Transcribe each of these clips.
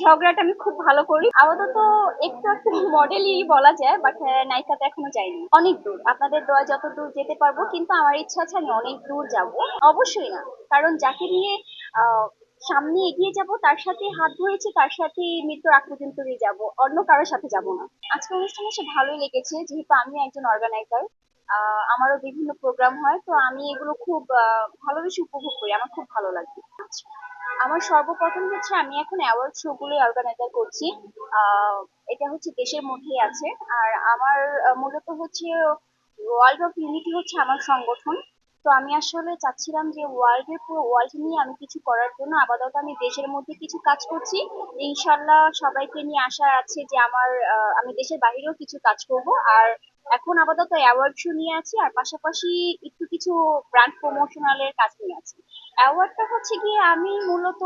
ঝগড়াটা আমি খুব ভালো করি। আপাতত একটু একটু মডেলই বলা যায় বাট নায়িকাতে এখনও যাইনি। অনেক দূর। আপনাদের দোয়া যত দূর যেতে পারব, কিন্তু আমার ইচ্ছা আছে আমি অনেক দূর যাব। অবশ্যই না। কারণ যাকে নিয়ে সামনে এগিয়ে যাব, তার সাথে হাত ধরেছি তার সাথে মৃত্যুর আগ পর্যন্ত দিয়ে যাব। অন্য কারোর সাথে যাব না। আজকে অনুষ্ঠানে সে ভালোই লেগেছে। যেহেতু আমি একজন অর্গানাইজার আমারও বিভিন্ন প্রোগ্রাম হয়, তো আমি এগুলো খুব ভালোবেসে উপভোগ করি। আমার খুব ভালো লাগে। আমার সর্বপ্রথম হচ্ছে আমি এখন অ্যাওয়ার্ড শো গুলো অর্গানাইজার করছি। এটা হচ্ছে দেশের মধ্যেই আছে। আর আমার মূলত হচ্ছে ওয়ার্ল্ড অফ ইউনিটি হচ্ছে আমার সংগঠন। তো আমি আসলে চাচ্ছিলাম যে ওয়ার্ল্ড এর পুরো ওয়ার্ল্ড নিয়ে আমি কিছু করার জন্য। আপাতত আমি দেশের মধ্যে কিছু কাজ করছি। ইনশাল্লাহ সবাইকে নিয়ে আশা আছে যে আমার আমি দেশের বাইরেও কিছু কাজ করব। আর এখন আপাতত অ্যাওয়ার্ড শো নিয়ে আছি, আর পাশাপাশি একটু কিছু ব্র্যান্ড প্রমোশনালের কাজ নিয়ে আছি। অ্যাওয়ার্ডটা হচ্ছে গিয়ে আমি মূলত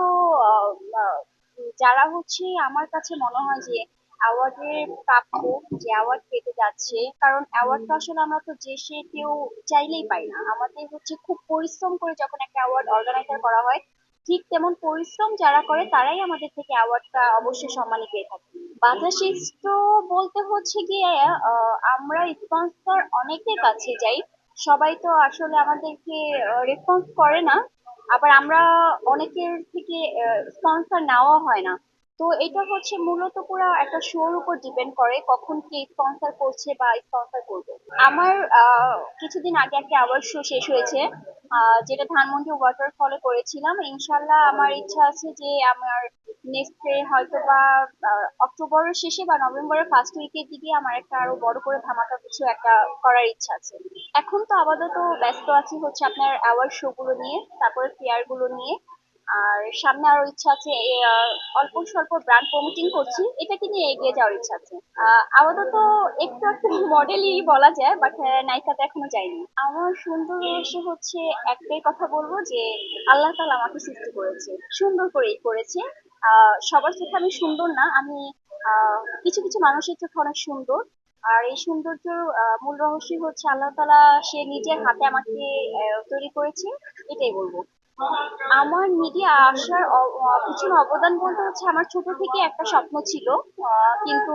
যারা হচ্ছে আমার কাছে মনে হয় যে অ্যাওয়ার্ডের প্রাপ্য, যে অ্যাওয়ার্ড পেতে যাচ্ছে, কারণ অ্যাওয়ার্ডটা আসলে আমরা তো যে সে কেউ চাইলেই পাই না। আমাদের হচ্ছে খুব পরিশ্রম করে যখন একটা অ্যাওয়ার্ড অর্গানাইজার করা হয় ঠিক তেমন পরিশ্রম যারা করে, তারাই আমাদের থেকে অ্যাওয়ার্ডটা অবশ্যই সম্মানী পেয়ে থাকে। বাধা সৃষ্ট বলতে হচ্ছে গিয়ে আমরা স্পন্সর অনেকের কাছে যাই। সবাই তো আসলে আমাদেরকে রেসপন্স করে না। আবার আমরা অনেকের থেকে স্পন্সর নেওয়া হয় না। তো এটা হচ্ছে মূলত পুরো একটা শোর উপর ডিপেন্ড করে কখন কে স্পন্সর করছে বা স্পন্সর করবে। আমার কিছুদিন আগে একটা অ্যাওয়ার্ড শো শেষ হয়েছে। যেটা ধানমন্ডি ওয়াটার ফলে করেছিলাম ইনশাল্লাহ আমার ইচ্ছা আছে যে আমার নেক্সটে হয়তো বা অক্টোবরের শেষে বা নভেম্বরের ফার্স্ট উইকের দিকে আমার একটা আরও বড় করে ধামাকা কিছু একটা করার ইচ্ছা আছে। এখন তো আপাতত ব্যস্ত আছি হচ্ছে আপনার অ্যাওয়ার্ড শো গুলো নিয়ে, তারপরে ফেয়ারগুলো নিয়ে। আর সামনে আরও ইচ্ছা আছে অল্প স্বল্প ব্র্যান্ড প্রমোটিং করছি, এটাকে নিয়ে এগিয়ে যাওয়ার ইচ্ছা আছে। আপাতত একটু একটু মডেলই বলা যায় বাট নায়িকাতে এখনও যাইনি। আমার সুন্দর রহস্য হচ্ছে একটাই কথা বলব যে, আল্লাহ তাআলা আমাকে সৃষ্টি করেছে, সুন্দর করেই করেছে। সবার চোখে আমি সুন্দর না, আমি কিছু কিছু মানুষের চোখে অনেক সুন্দর। আর এই সৌন্দর্যের মূল রহস্যই হচ্ছে আল্লাহ তালা সে নিজের হাতে আমাকে তৈরি করেছে, এটাই বলব। আমার মিডিয়া আসার পিছনে অবদান বলতে হচ্ছে আমার ছোট থেকে একটা স্বপ্ন ছিল। কিন্তু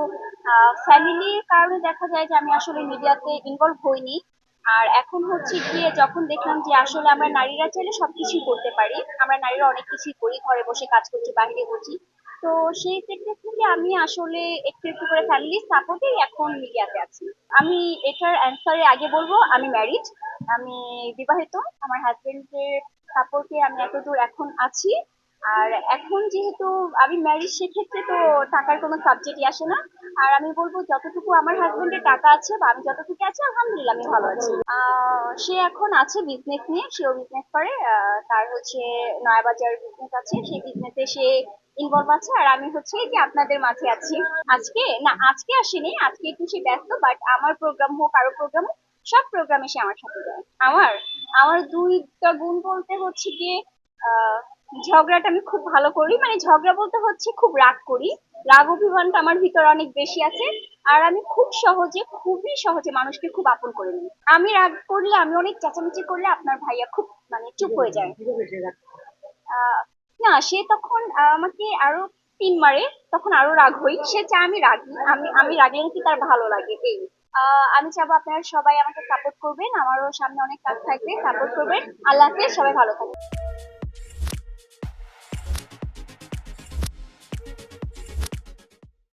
ফ্যামিলির কারণে দেখা যায় যে আমি আসলে মিডিয়াতে ইনভলভ হইনি। আর এখন হচ্ছে গিয়ে যখন দেখলাম যে আসলে আমরা নারীরা চাইলে সবকিছুই করতে পারি, আমরা নারীরা অনেক কিছুই করি, ঘরে বসে কাজ করছি বাইরে করছি তো সেই ক্ষেত্রে থেকে আমি আসলে একটু একটু করে ফ্যামিলির সাপোর্টেই এখন মিডিয়াতে আছি। আমি এটার অ্যান্সারে আগে বলব, আমি ম্যারিড আমি বিবাহিত। আমার হাজবেন্ডের সাপোর্টে আমি এতদূর এখন আছি। আর এখন যেহেতু আমি ম্যারিড সেক্ষেত্রে তো টাকার কোনো সাবজেক্টই আসে না। আর আমি বলব যতটুকু আমার হাজবেন্ডের টাকা আছে বা আমি যতটুকু আছি, আলহামদুলিল্লাহ আমি ভালো আছি। সে এখন আছে বিজনেস নিয়ে, সেও বিজনেস করে। তার হচ্ছে নয়াবাজার বিজনেস আছে সেই বিজনেসে সে ইনভলভ আছে। আর আমি হচ্ছে যে আপনাদের মাঝে আছি। আজকে, না, আজকে আসেনি, আজকে একটু সে ব্যস্ত বাট আমার প্রোগ্রাম হোক, আরও প্রোগ্রাম হোক সব প্রোগ্রামে সে আমার সাথে যায়। আমার আমার দুইটা গুণ বলতে হচ্ছে গিয়ে ঝগড়াটা আমি খুব ভালো করি। মানে ঝগড়া বলতে হচ্ছে খুব রাগ করি। রাগ অভিমানটা আমার ভিতরে অনেক বেশি আছে। আর আমি খুব সহজে খুবই সহজে মানুষকে খুব আপন করে নিই। আমি রাগ করলে আমি অনেক চেঁচামেচি করলে আপনার ভাইয়া খুব মানে চুপ হয়ে যায়। আহ, না সে তখন আমাকে আরও তিন মারে তখন আরও রাগ হই সে চায় আমি রাগি আমি আমি রাগলে নাকি তার ভালো লাগে? এই। আমি চাবো আপনারা সবাই আমাকে সাপোর্ট করবেন। আমারও সামনে অনেক কাজ থাকবে সাপোর্ট করবেন। আল্লাহ হাফেজ, সবাই ভালো থাকবেন।